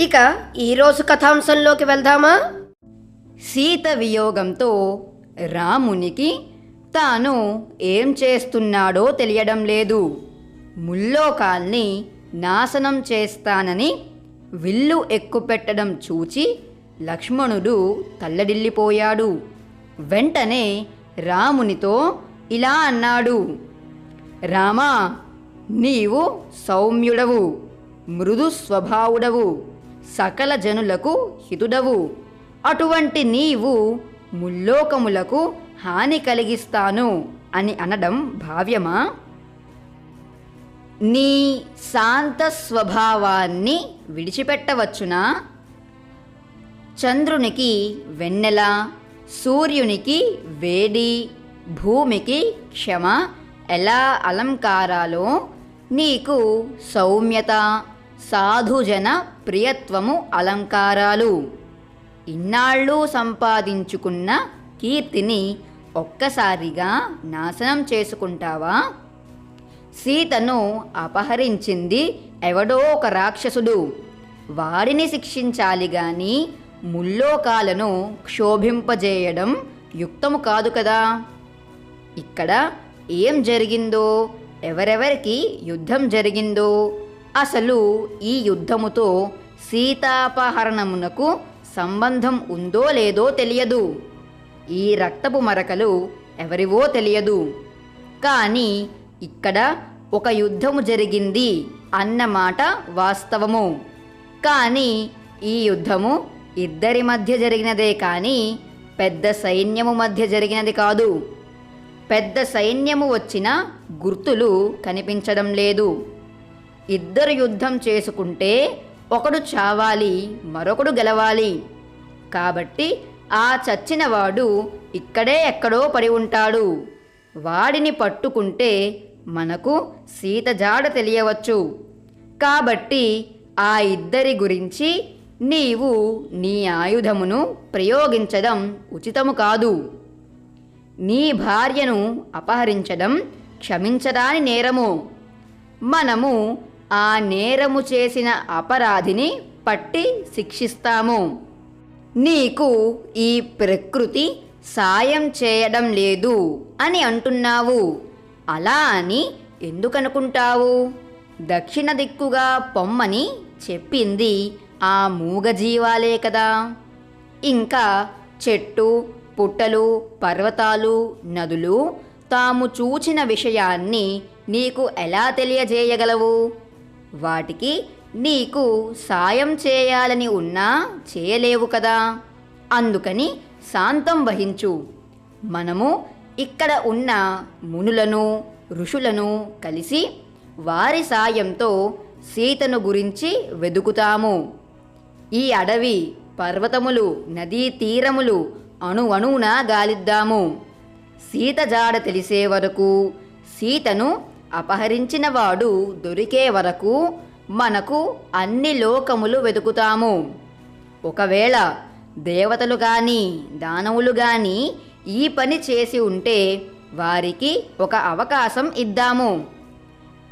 ఇక ఈరోజు కథాంశంలోకి వెళ్దామా? సీత వియోగంతో రామునికి తాను ఏం చేస్తున్నాడో తెలియడం లేదు. ముల్లోకాల్ని నాశనం చేస్తానని విల్లు ఎక్కుపెట్టడం చూచి లక్ష్మణుడు తల్లడిల్లిపోయాడు. వెంటనే రామునితో ఇలా అన్నాడు. రామా నీవు సౌమ్యుడవు మృదు స్వభావుడవు. సకల జనులకు హితుడవు. అటువంటి నీవు ముల్లోకములకు హాని కలిగిస్తాను అని అనడం భావ్యమా? నీ శాంత స్వభావాన్ని విడిచిపెట్టవచ్చునా? చంద్రునికి వెన్నెల సూర్యునికి వేడి భూమికి క్షమ ఎలా అలంకారాలో నీకు సౌమ్యత సాధుజన ప్రియత్వము అలంకారాలు. ఇన్నాళ్ళు సంపాదించుకున్న కీర్తిని ఒక్కసారిగా నాశనం చేసుకుంటావా? సీతను అపహరించింది ఎవడో ఒక రాక్షసుడు. వారిని శిక్షించాలి గాని ముల్లోకాలను క్షోభింపజేయడం యుక్తము కాదు కదా. ఇక్కడ ఏం జరిగిందో ఎవరెవరికి యుద్ధం జరిగిందో అసలు ఈ యుద్ధముతో సీతాపహరణమునకు సంబంధం ఉందో లేదో తెలియదు. ఈ రక్తపు మరకలు ఎవరివో తెలియదు. కానీ ఇక్కడ ఒక యుద్ధము జరిగింది అన్నమాట వాస్తవము. కానీ ఈ యుద్ధము ఇద్దరి మధ్య జరిగినదే కానీ పెద్ద సైన్యము మధ్య జరిగినది కాదు. పెద్ద సైన్యము వచ్చిన గుర్తులు కనిపించడం లేదు. ఇద్దరు యుద్ధం చేసుకుంటే ఒకడు చావాలి మరొకడు గెలవాలి. కాబట్టి ఆ చచ్చినవాడు ఇక్కడే ఎక్కడో పడి ఉంటాడు. వాడిని పట్టుకుంటే మనకు సీత జాడ తెలియవచ్చు. కాబట్టి ఆ ఇద్దరి గురించి నీవు నీ ఆయుధమును ప్రయోగించడం ఉచితము కాదు. నీ భార్యను అపహరించడం క్షమించరాని నేరము. మనము ఆ నేరము చేసిన అపరాధిని పట్టి శిక్షిస్తాము. నీకు ఈ ప్రకృతి సాయం చేయడం లేదు అని అంటున్నావు. అలా అని ఎందుకనుకుంటావు? దక్షిణ దిక్కుగా పొమ్మని చెప్పింది ఆ మూగజీవాలే కదా. ఇంకా చెట్టు పుట్టలు పర్వతాలు నదులు తాము చూచిన విషయాన్ని నీకు ఎలా తెలియజేయగలవు? వాటికి నీకు సాయం చేయాలని ఉన్నా చేయలేవు కదా. అందుకని శాంతం వహించు. మనము ఇక్కడ ఉన్న మునులను ఋషులను కలిసి వారి సాయంతో సీతను గురించి వెదుకుతాము. ఈ అడవి పర్వతములు నదీ తీరములు అణు గాలిద్దాము. సీత జాడ తెలిసే వరకు సీతను అపహరించిన వాడు దొరికే వరకు మనకు అన్ని లోకములు వెతుకుతాము. ఒకవేళ దేవతలు గాని దానవులు గాని ఈ పని చేసి ఉంటే వారికి ఒక అవకాశం ఇద్దాము.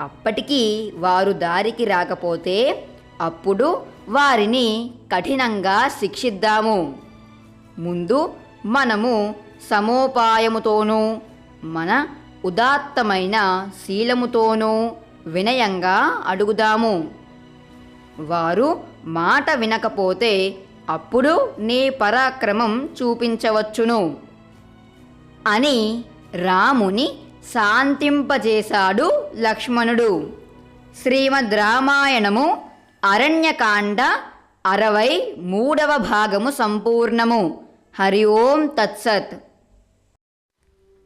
అప్పటికి వారు దారికి రాకపోతే అప్పుడు వారిని కఠినంగా శిక్షిద్దాము. ముందు మనము సమోపాయముతోనూ మన ఉదాత్తమైన శీలముతోనూ వినయంగా అడుగుదాము. వారు మాట వినకపోతే అప్పుడు నీ పరాక్రమం చూపించవచ్చును. అని రాముని శాంతింపజేశాడు లక్ష్మణుడు. శ్రీమద్ రామాయణము అరణ్యకాండ అరవై మూడవ భాగము సంపూర్ణము. హరి ఓం తత్సత్.